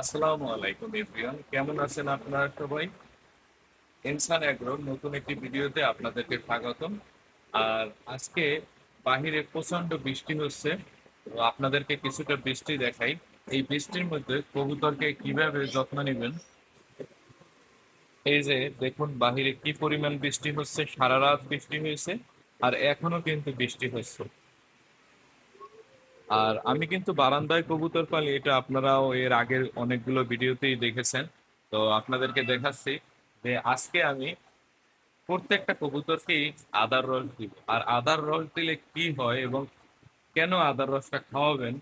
আসসালামু আলাইকুম এভরিওয়ান কেমন আছেন আপনারা সবাই? ইনসান এগ্রোর নতুন একটি ভিডিওতে আপনাদেরকে স্বাগতম। আর আজকে বাহিরে প্রচণ্ড বৃষ্টি হচ্ছে, তো আপনাদেরকে কিছুটা বৃষ্টি দেখাই। এই বৃষ্টির মধ্যে কবুতরকে কীভাবে যত্ন নেবেন? এই যে দেখুন, বাহিরে কি পরিমাণ বৃষ্টি হচ্ছে, সারা রাত বৃষ্টি হয়েছে, আর এখনও কিন্তু বৃষ্টি হচ্ছে। আর আমি কিন্তু বারান্দায় কবুতর পালি, এটা আপনারাও এর আগের অনেকগুলো ভিডিওতেই দেখেছেন। তো আপনাদেরকে দেখাচ্ছি যে আজকে আমি প্রত্যেকটা কবুতরকেই আদার রস দিব। আর আদার রস দিলে কি হয় এবং কেন আদার রসটা খাওয়াবেন,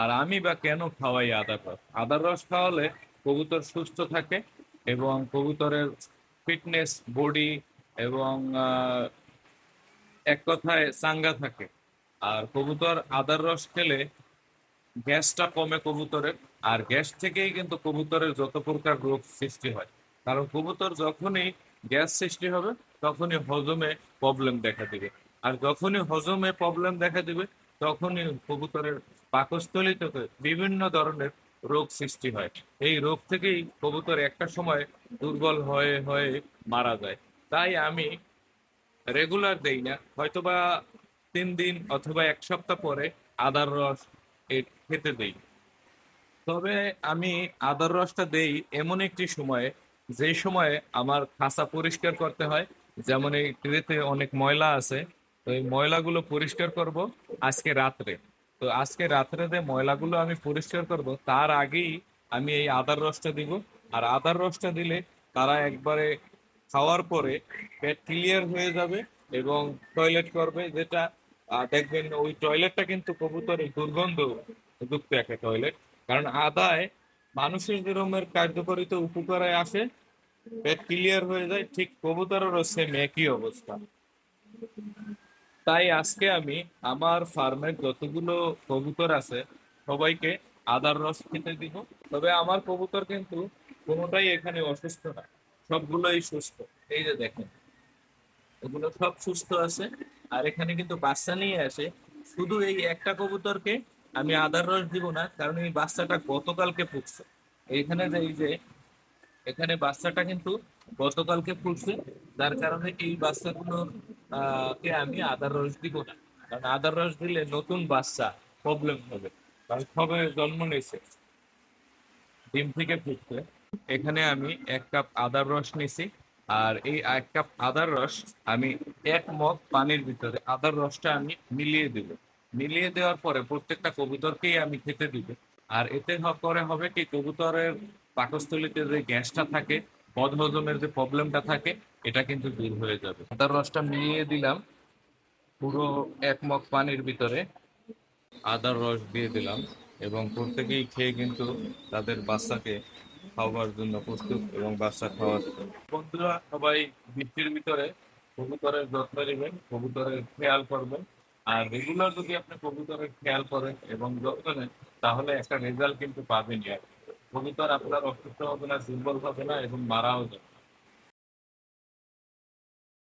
আর আমি বা কেন খাওয়াই আদার রস? আদার রস খাওয়ালে কবুতর সুস্থ থাকে এবং কবুতরের ফিটনেস, বডি এবং এক কথায় চাঙ্গা থাকে। আর কবুতর আদার রস খেলে গ্যাসটা কমে কবুতরের, আর গ্যাস থেকেই কিন্তু কবুতরের যত প্রকার রোগ সৃষ্টি হয়। কারণ কবুতর যখনই গ্যাস সৃষ্টি হবে, তখনই হজমে প্রবলেম দেখা দিবে। আর যখনই হজমে প্রবলেম দেখা দিবে, তখনই কবুতরের পাকস্থলী থেকে বিভিন্ন ধরনের রোগ সৃষ্টি হয়। এই রোগ থেকেই কবুতর একটা সময় দুর্বল হয়ে হয়ে মারা যায়। তাই আমি রেগুলার দেই না, হয়তোবা তিন দিন অথবা এক সপ্তাহ পরে আদার রস খেতে দেই। তবে আমি আদার রসটা দেই এমন একটি সময়ে, যে সময়ে আমার খাঁচা পরিষ্কার করতে হয়। যেমন এই ট্রেতে অনেক ময়লা আছে, তো এই ময়লাগুলো পরিষ্কার করব আজকে রাত্রে। তো আজকে রাত্রে যে ময়লাগুলো আমি পরিষ্কার করব, তার আগেই আমি এই আদার রসটা দিব। আর আদার রসটা দিলে তারা একবারে খাওয়ার পরে পেট ক্লিয়ার হয়ে যাবে এবং টয়লেট করবে, যেটা দেখবেন ওই টয়লেটটা কিন্তু কবুতরের দুর্গন্ধ যুক্ত একটা টয়লেট কারণ আদায় মানুষের যেরকমের কার্যকরিতা উপকারে আসে, পেট ক্লিয়ার হয়ে যায়, ঠিক কবুতরেরও সেম একই অবস্থা। তাই আজকে আমি আমার ফার্মের যতগুলো কবুতর আছে, সবাইকে আদার রস খেতে দিব। তবে আমার কবুতর কিন্তু কোনোটাই এখানে অসুস্থ না, সবগুলোই সুস্থ। এই যে দেখেন, এগুলো সব সুস্থ আছে। আর এখানে কিন্তু বাচ্চা নিয়ে আসে। শুধু এই একটা কবুতরকে আমি আদার রস দিব না, কারণ এই বাচ্চাটা গতকালকে ফুটছে এখানে যে এই যে, এখানে বাচ্চাটা কিন্তু গতকালকে ফুটছে যার কারণে এই বাচ্চাগুলো কে আমি আদার রস দিব না। কারণ আদার রস দিলে নতুন বাচ্চা প্রবলেম হবে, কারণ সবে জন্ম নিয়েছে। ডিম থেকে ফুটছে এখানে আমি এক কাপ আদার রস নিছি আর এই এক কাপ আদার রস আমি এক মগ পানির ভিতরে আদার রসটা আমি মিলিয়ে দিব। মিলিয়ে দেওয়ার পরে প্রত্যেকটা কবুতরকেই আমি খেতে দিব। আর এতে করে হবে কি, কবুতরের পাকস্থলীতে যে গ্যাসটা থাকে, বদহজমের যে প্রবলেমটা থাকে, এটা কিন্তু দূর হয়ে যাবে। আদার রসটা মিলিয়ে দিলাম, পুরো এক মগ পানির ভিতরে আদার রস দিয়ে দিলাম এবং প্রত্যেকেই খেয়ে কিন্তু তাদের বাচ্চাকে খাওয়ার জন্য প্রস্তুত এবং বাচ্চা খাওয়ার বন্ধুরা, সবাই বৃষ্টির ভিতরে কবুতরের যত্ন নেবেন, কবুতরের খেয়াল করবেন। আর রেগুলার যদি আপনি কবুতরের খেয়াল করেন এবং যত্ন নেন, তাহলে একটা রেজাল্ট কিন্তু পাবেনই আর কবুতর আপনার অসুস্থ হবে না, দুর্বল হবে না এবং মারাও যাবে।